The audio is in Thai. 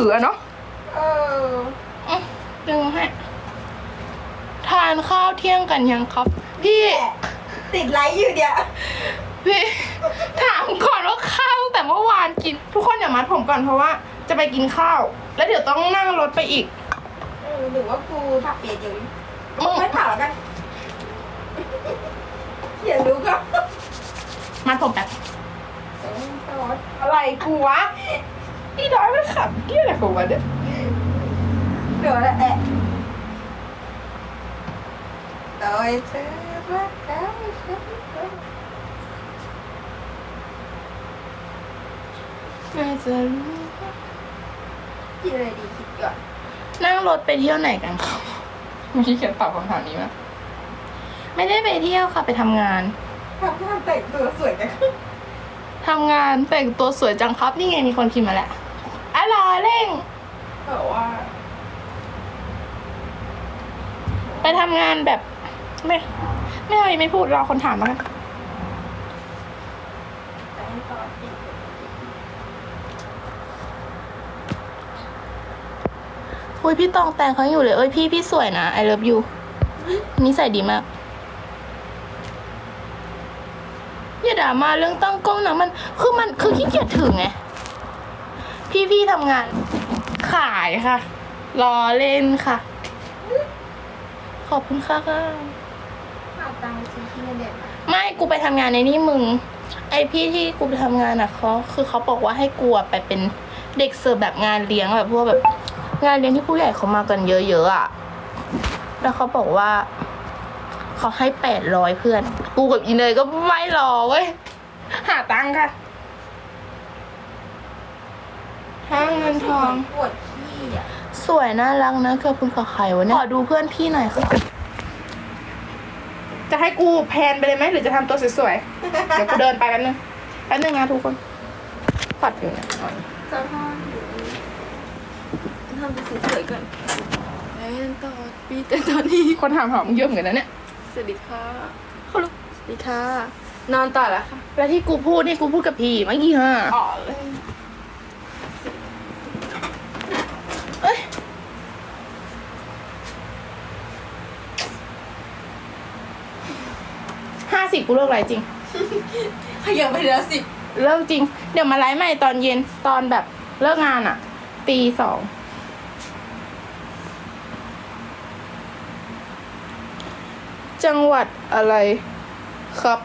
ถืออะเนาะเอออืมดึงให้ทานข้าวเที่ยงกันยังครับ พี่ ติดไลค์อยู่เดียวพี่ถามก่อนว่าข้าวตั้งแต่เมื่อวานกิน ทุกคนอย่ามัดผมก่อนเพราะว่า จะไปกินข้าว แล้วเดี๋ยวต้องนั่งรถไปอีกเออหรือว่ากูผักเปียกอยู่มึงไม่เผาแล้วกันอย่ารู้ก็มัดผมแบบเออตอดอะไรกูวะ พี่น้อยมันขับเกี่ยอะไรของมันเนี่ยเดี๋ยวละแอะโดยเธอรักกันฉันก็น่าจะรู้คิดอะไรดีคิดก่อนนั่งรถไปเที่ยวไหนกันครับเมื่อกี้เขียนตอบคำถามนี้มาไม่ได้ไปเที่ยวค่ะไปทำงานทำท่าแต่งตัวสวยจังทำงานแต่งตัวสวยจังครับ นี่ไงมีคนพิมพ์มาแล้วอะ รอเร่ง แบบว่า ไปทำงานแบบ ไม่ ไม่เอาไม่พูดรอคนถามแล้วกันแต่งต่ออีกอุ้ยพี่ตองแต่งเขาอยู่เลย เอ้ยพี่พี่สวยนะ I love you นิสัยดีมากอย่าด่ามาเรื่องตั้งกล้องนะมัน คือมันคือขี้เกียจถึงไง พี่พี่ทำงาน ขายค่ะรอเล่นค่ะ ขอบคุณค่ะค่ะเอาตังค์ซื้อที่เด็ดมาไม่กูไปทำงานในนี่มึง ไอพี่ที่กูไปทำงานอะเขาคือเขาบอกว่าให้กูอะไปเป็นเด็กเสิร์ฟแบบงานเลี้ยงแบบพวกแบบ งานเลี้ยงที่ผู้ใหญ่เขามากันเยอะๆอะแล้วเขาบอกว่าเขาให้แปดร้อยเพื่อน กูกับอีเนยก็ไม่รอเว้ย หาตังค์ค่ะ ห้าเงินทอง ปวดขี้อะสวยน่ารักนะขอบคุณกับใครวะเนี่ยขอดูเพื่อนพี่หน่อยค่ะจะให้กูแพนไปเลยไหมหรือจะทำตัวสวยๆ เดี๋ยวกูเดินไปแป๊บนึงแป๊บนึงนะทุกคนปัดอยู่เนี่ยจะทำอยู่ทำตัวสวยๆก่อนแอนต่อปีแต่ตอนนี้ คนถามหอมงเยอะเหมือนกันนะเนี่ย สวัสดีค่ะฮัลโหลสวัสดีค่ะ นอนต่อแล้วค่ะ แล้วที่กูพูดนี่กูพูดกับพี่เมื่อกี้ฮะอ๋อห้า สิบกูเลิกไลฟ์จริง ขยับไปแล้วสิเลิกจริง เดี๋ยวมาไลฟ์ใหม่ตอนเย็นตอนแบบเลิกงานอะตีสองจังหวัดอะไรครับ